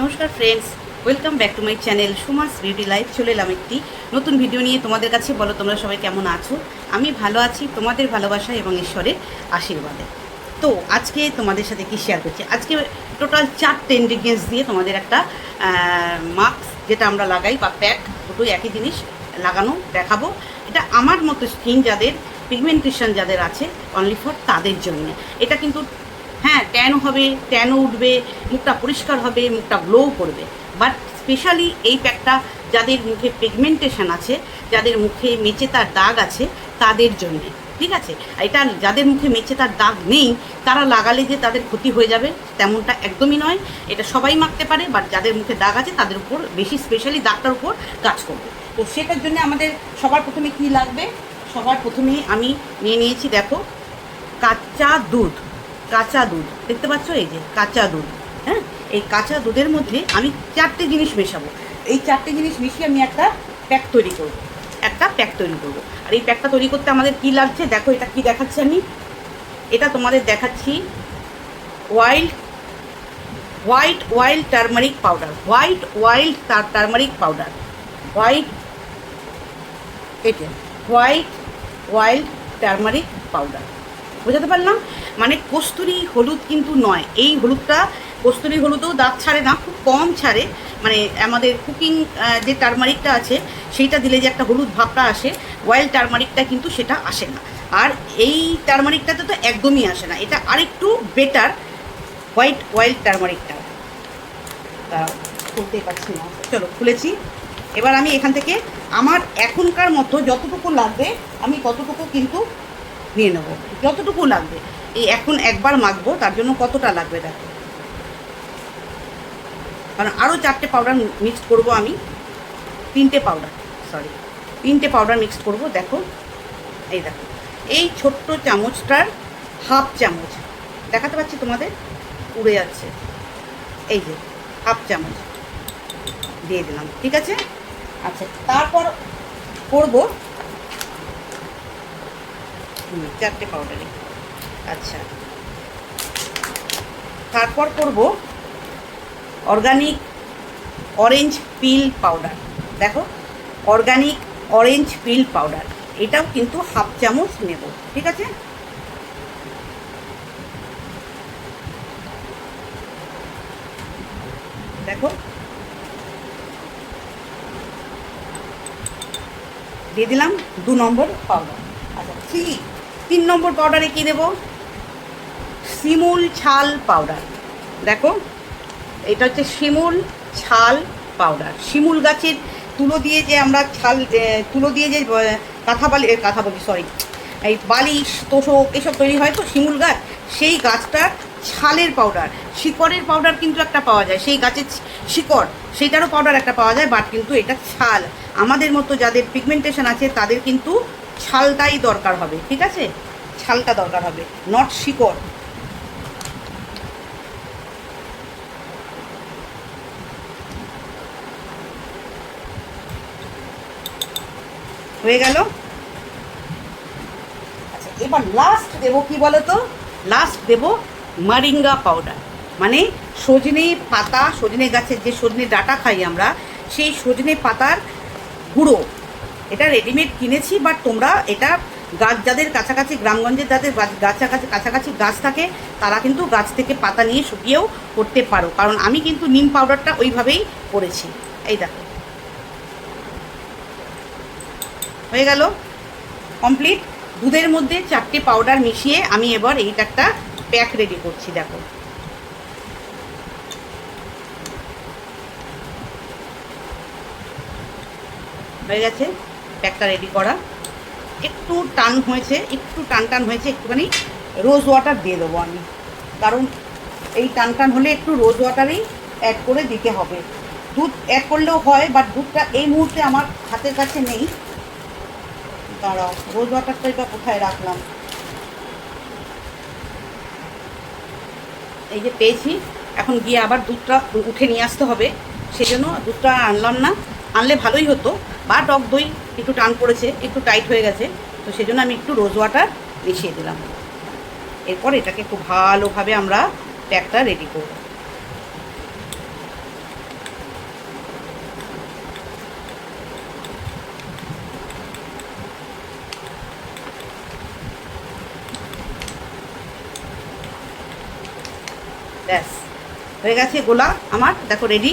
নমস্কার friends welcome back to my channel Sumas beauty life চলে এলাম একটি নতুন ভিডিও নিয়ে। তোমাদের কাছে বলো, তোমরা সবাই কেমন আছো? আমি ভালো আছি, তোমাদের ভালোবাসা এবং ঈশ্বরের আশীর্বাদে। তো আজকে তোমাদের সাথে কি শেয়ার করছি? আজকে টোটাল চারটে ইনগ্রিডিয়েন্টস দিয়ে তোমাদের একটা মাস্ক যেটা আমরা লাগাই বা প্যাক দুটোই একই জিনিস লাগানো, দেখাবো। এটা আমার মতো স্কিন যাদের পিগমেন্টেশন যাদের আছে অনলি ফর তাদের জন্য। এটা কিন্তু হ্যাঁ ট্যানও হবে ট্যানও উঠবে, মুখটা পরিষ্কার হবে, মুখটা গ্লো করবে। বাট স্পেশালি এই প্যাকটা যাদের মুখে পিগমেন্টেশন আছে, যাদের মুখে মেচে তার দাগ আছে, তাদের জন্যে, ঠিক আছে? এটা যাদের মুখে মেচে তার দাগ নেই, তারা লাগালে যে তাদের ক্ষতি হয়ে যাবে, তেমনটা একদমই নয়। এটা সবাই মাখতে পারে বাট যাদের মুখে দাগ আছে, তাদের উপর বেশি স্পেশালি দাগটার উপর কাজ করবে। তো সেটার জন্য আমাদের সবার প্রথমে কি লাগবে? সবার প্রথমে আমি নিয়ে নিয়েছি, দেখো, কাঁচা দুধ। কাঁচা দুধ। দেখতে পাচ্ছ এই যে কাঁচা দুধ হ্যাঁ? এই কাঁচা দুধের মধ্যে আমি চারটে জিনিস মেশাবো। এই চারটে জিনিস মিশিয়ে আমি একটা প্যাক তৈরি করব। একটা প্যাক তৈরি করব। আর এই প্যাকটা তৈরি করতে আমাদের কি লাগছে? দেখো এটা কি দেখাচ্ছি আমি। এটা তোমাদের দেখাচ্ছি wild white wild turmeric powder white wild turmeric powder white এটা হোয়াইট ওয়াইল্ড টার্মারিক পাউডার বোঝাতে পারলাম? মানে কস্তুরি হলুদ কিন্তু নয়। এই হলুদটা, কস্তুরি হলুদেও দাঁত ছাড়ে না, খুব কম ছাড়ে। মানে আমাদের কুকিং যে টার্মারিকটা আছে, সেইটা দিলে যে একটা হলুদ ভাবটা আসে ওয়াইল্ড টার্মারিকটা কিন্তু সেটা আসে না। আর এই টার্মারিকটাতে তো একদমই আসে না। এটা আরেকটু বেটার হোয়াইট ওয়াইল্ড টার্মারিকটা তা খুলতেই পারছি না। চলো, খুলেছি। এবার আমি এখান থেকে আমার এখনকার মতো যতটুকু লাগবে, আমি ততটুকু কিন্তু নিয়ে নেব। যতটুকু লাগবে। এই এখন একবার মাখবো, তার জন্য কতটা লাগবে দেখো। কারণ আরও চারটে পাউডার মিক্স করব আমি। তিনটে পাউডার সরি তিনটে পাউডার মিক্স করব, দেখো। এই দেখো, এই ছোট্ট চামচটার হাফ চামচ, দেখাতে পাচ্ছি তোমাদের? উড়ে যাচ্ছে। এই যে হাফ চামচ দিয়ে দিলাম, ঠিক আছে? আচ্ছা তারপর করব চারটে পাউডারই। আচ্ছা। তারপর করব অর্গানিক অরেঞ্জ পিল পাউডার। দেখো, অর্গানিক অরেঞ্জ পিল পাউডার। এটাও কিন্তু হাফ চামচ নেব, ঠিক আছে? দেখো। দিয়ে দিলাম দু নম্বর পাউডার। আচ্ছা থ্রি তিন নম্বর পাউডারে কী দেবো? শিমুল ছাল পাউডার দেখো, এটা হচ্ছে শিমুল ছাল পাউডার শিমুল গাছের তুলো দিয়ে যে আমরা ছাল তুলো দিয়ে যে কাঁথা বালি কাঁথা বলি সরি এই বালিশ তোষক, এসব তৈরি হয় তো শিমুল গাছ? সেই গাছটার ছালের পাউডার শিকড়ের পাউডার কিন্তু একটা পাওয়া যায়। সেই গাছের শিকড়, সেইটারও পাউডার একটা পাওয়া যায় বাট কিন্তু এটা ছাল। আমাদের মতো যাদের পিগমেন্টেশন আছে, তাদের কিন্তু ছালটাই দরকার হবে, ঠিক আছে? ছালটা দরকার হবে নট শিকড়। হয়ে গেল? আচ্ছা এবার লাস্ট দেবো কি বলো তো লাস্ট দেবো মারিঙ্গা পাউডার মানে সজনে পাতা, সজনে গাছের যে সজনে ডাটা খাই আমরা, সেই সজনে পাতার গুঁড়ো। এটা রেডিমেড কিনেছি বাট তোমরা এটা গাছ যাদের কাছাকাছি, গ্রামগঞ্জের যাদের গাছ- কাছাকাছি কাছাকাছি গাছ থাকে, তারা কিন্তু গাছ থেকে পাতা নিয়ে শুকিয়েও করতে পারো। কারণ আমি কিন্তু নিম পাউডারটা ওইভাবেই করেছি। এই দেখো। হয়ে গেল। কমপ্লিট দুধের মধ্যে চারটে পাউডার মিশিয়ে আমি এবার এইটা একটা প্যাক রেডি করছি, দেখো। হয়ে গেছে। প্যাকটা রেডি করা। একটু টান হয়েছে, একটু টান টান হয়েছে, একটুখানি রোজ ওয়াটার দিয়ে দেবো আমি। কারণ এই টান টান হলে একটু রোজ ওয়াটারই অ্যাড করে দিতে হবে। দুধ অ্যাড করলেও হয় বাট দুধটা এই মুহূর্তে আমার হাতের কাছে নেই। দাঁড়াও রোজ ওয়াটারটাই বা কোথায় রাখলাম? এই যে পেয়েছি, এখন গিয়ে আবার দুধটা উঠে নিয়ে আসতে হবে। সেজন্য দুধটা আনলাম না। আনলে ভালোই হতো। বা টক দই একটু টান পড়েছে, একটু টাইট হয়ে গেছে, তো সেজন্য আমি একটু রোজ ওয়াটার মিশিয়ে দিলাম। এরপর এটাকে খুব ভালোভাবে আমরা প্যাকটা রেডি করব। ব্যাস, হয়ে গেছে গোলা। আমার, দেখো রেডি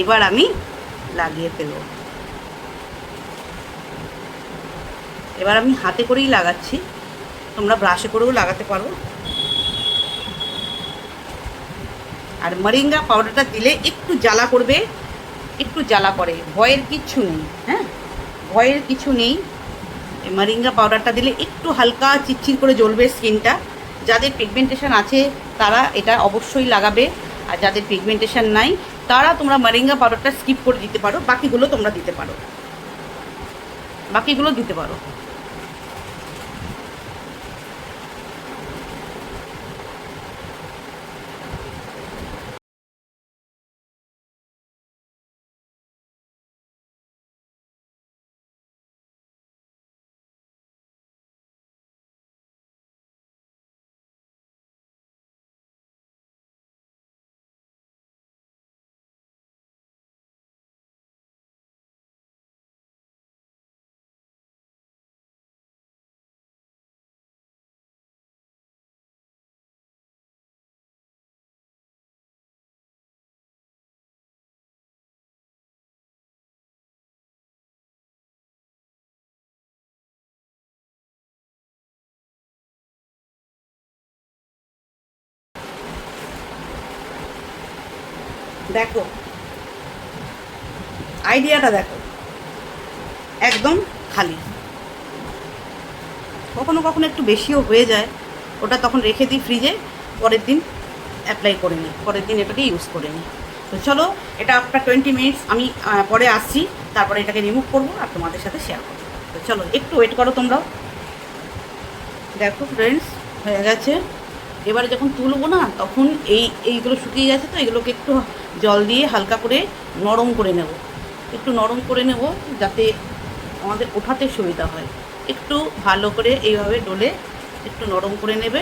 এবার আমি লাগিয়ে ফেলব। এবার আমি হাতে করেই লাগাচ্ছি। তোমরা ব্রাশে করেও লাগাতে পারো। আর মরিঙ্গা পাউডারটা দিলে একটু জ্বালা করবে, একটু জ্বালা করে। ভয়ের কিচ্ছু নেই হ্যাঁ? ভয়ের কিছু নেই। মরিঙ্গা পাউডারটা দিলে একটু হালকা চিটচির করে জ্বলবে স্কিনটা যাদের পিগমেন্টেশন আছে, তারা এটা অবশ্যই লাগাবে। আর যাদের পিগমেন্টেশন নাই, তারা তোমরা মারিঙ্গা পাউডারটা স্কিপ করে দিতে পারো, বাকিগুলো তোমরা দিতে পারো। বাকিগুলো দিতে পারো। দেখো। আইডিয়াটা দেখো। একদম খালি। কখনো কখনো একটু বেশিও হয়ে যায়। ওটা তখন রেখে দিই ফ্রিজে পরের দিন অ্যাপ্লাই করে নিই। পরের দিন এটাকে ইউজ করে নিই। তো চলো, এটা আফটার টোয়েন্টি মিনিটস আমি পরে আসছি। তারপরে এটাকে রিমুভ করব আর তোমাদের সাথে শেয়ার করব। তো চলো, একটু ওয়েট করো তোমরাও। দেখো ফ্রেন্ডস হয়ে গেছে। এবারে যখন তুলবো না, তখন এই, এইগুলো শুকিয়ে গেছে তো, এগুলোকে একটু জল দিয়ে হালকা করে নরম করে নেব। একটু নরম করে নেব যাতে আমাদের ওঠাতে সুবিধা হয়। একটু ভালো করে এইভাবে ডলে একটু নরম করে নেবে।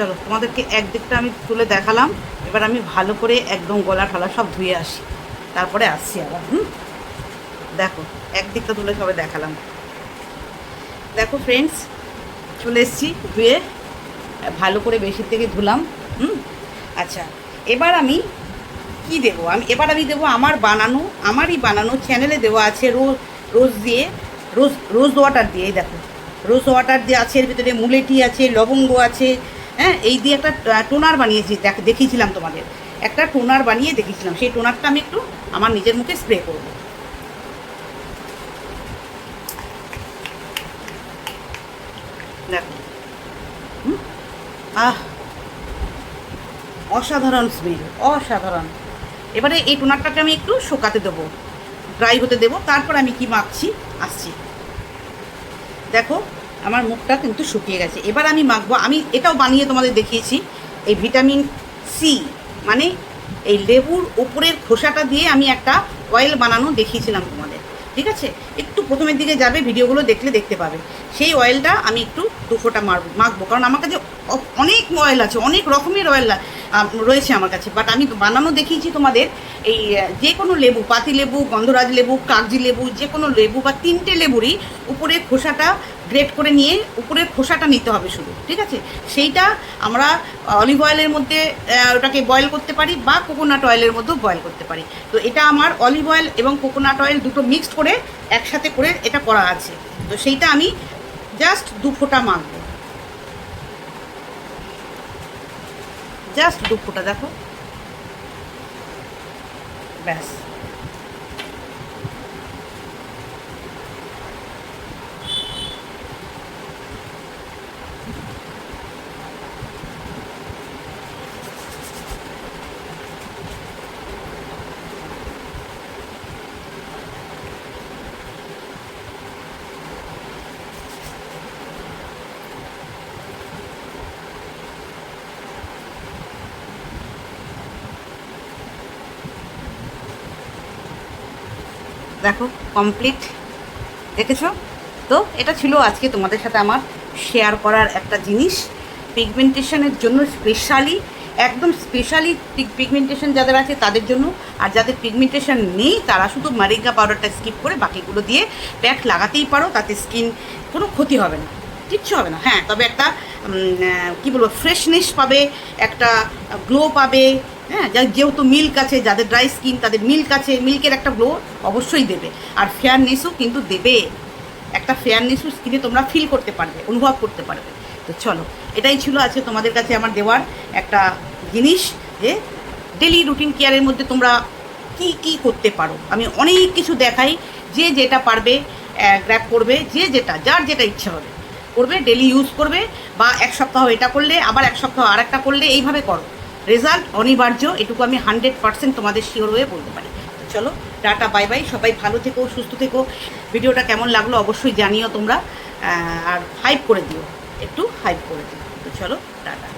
চলো, তোমাদেরকে একদিকটা আমি তুলে দেখালাম। এবার আমি ভালো করে একদম গলা ঠালা সব ধুয়ে আসি। তারপরে আসছি আবার, হুম? দেখো, একদিকটা তুলে সবাই দেখালাম। দেখো ফ্রেন্ডস চলে এসেছি ধুয়ে, ভালো করে বেশির থেকে ধুলাম, হুম? আচ্ছা এবার আমি কি দেবো? আমি, এবার আমি দেবো আমার বানানো, আমারই বানানো চ্যানেলে দেওয়া আছে রোজ রোজ দিয়ে, রোজ রোজ ওয়াটার দিয়ে দেখো। রোজ ওয়াটার দিয়ে আছে, এর ভিতরে মুলেটি আছে, লবঙ্গ আছে হ্যাঁ এই দিয়ে একটা টোনার বানিয়েছি, দেখ, দেখিয়েছিলাম তোমাদের। একটা টোনার বানিয়ে দেখিয়েছিলাম। সেই টোনারটা আমি একটু আমার নিজের মুখে স্প্রে করব। দেখো। আহ! অসাধারণ স্মেল অসাধারণ। এবারে এই টোনারটাকে আমি একটু শোকাতে দেবো ড্রাই হতে দেবো। তারপর আমি কি মাখছি? আসছি। দেখো আমার মুখটা কিন্তু শুকিয়ে গেছে। এবার আমি মাখবো। আমি এটাও বানিয়ে তোমাদের দেখিয়েছি। এই ভিটামিন সি মানে এই লেবুর ওপরের খোসাটা দিয়ে আমি একটা অয়েল বানানো দেখিয়েছিলাম তোমাদের। ঠিক আছে? একটু প্রথমের দিকে যাবে, ভিডিওগুলো দেখলে দেখতে পাবে। সেই অয়েলটা আমি একটু দুফোটা মারবো মাখবো। কারণ আমার কাছে অনেক অয়েল আছে, অনেক রকমের অয়েল রয়েছে আমার কাছে। বাট আমি বানানো দেখিয়েছি তোমাদের এই যে কোনো লেবু, পাতি লেবু, গন্ধরাজ লেবু, কাগজি লেবু, যে কোনো লেবু বা তিনটে লেবুরই উপরের খোসাটা গ্রেট করে নিয়ে উপরের খোসাটা নিতে হবে শুধু, ঠিক আছে? সেইটা আমরা অলিভ অয়েলের মধ্যে ওটাকে বয়েল করতে পারি বা কোকোনাট অয়েলের মধ্যেও বয়েল করতে পারি। তো এটা আমার অলিভ অয়েল এবং কোকোনাট অয়েল দুটো মিক্সড করে একসাথে করে এটা করা আছে। তো সেইটা আমি জাস্ট দু ফোঁটা মাখবো। জাস্ট দু দেখো। ব্যাস। দেখো কমপ্লিট দেখেছ? তো এটা ছিল আজকে তোমাদের সাথে আমার শেয়ার করার একটা জিনিস। পিগমেন্টেশনের জন্য স্পেশালি একদম স্পেশালি পিগমেন্টেশন যাদের আছে তাদের জন্য। আর যাদের পিগমেন্টেশন নেই, তারা শুধু মারিঙ্গা পাউডারটা স্কিপ করে বাকিগুলো দিয়ে প্যাক লাগাতেই পারো, তাতে স্কিন কোনো ক্ষতি হবে না। কিচ্ছু হবে না। হ্যাঁ তবে একটা কি বলব ফ্রেশনেস পাবে, একটা গ্লো পাবে হ্যাঁ যেহেতু মিল্ক আছে, যাদের ড্রাই স্কিন তাদের মিল্ক আছে মিল্কের একটা গ্লো অবশ্যই দেবে। আর ফেয়ারনেসও কিন্তু দেবে। একটা ফেয়ারনেসও স্কিনে তোমরা ফিল করতে পারবে, অনুভব করতে পারবে। তো চলো, এটাই ছিল আজকে তোমাদের কাছে আমার দেওয়ার একটা জিনিস যে ডেলি রুটিন কেয়ারের মধ্যে তোমরা কি কি করতে পারো। আমি অনেক কিছু দেখাই, যে যেটা পারবে গ্র্যাপ করবে, যে যেটা, যার যেটা ইচ্ছা হবে। করবে ডেলি ইউজ করবে, বা এক সপ্তাহ এটা করলে, আবার এক সপ্তাহ আর একটা করলে, এইভাবে করো। রেজাল্ট অনিবার্য, এটুকু আমি হান্ড্রেড পার্সেন্ট তোমাদের শিওর হয়ে বলতে পারি। চলো, টাটা, বাই বাই, সবাই ভালো থেকো, সুস্থ থেকো। ভিডিওটা কেমন লাগল অবশ্যই জানিও তোমরা আর হাইপ করে দিও, একটু হাইপ করে দিও। তো চলো, টাটা।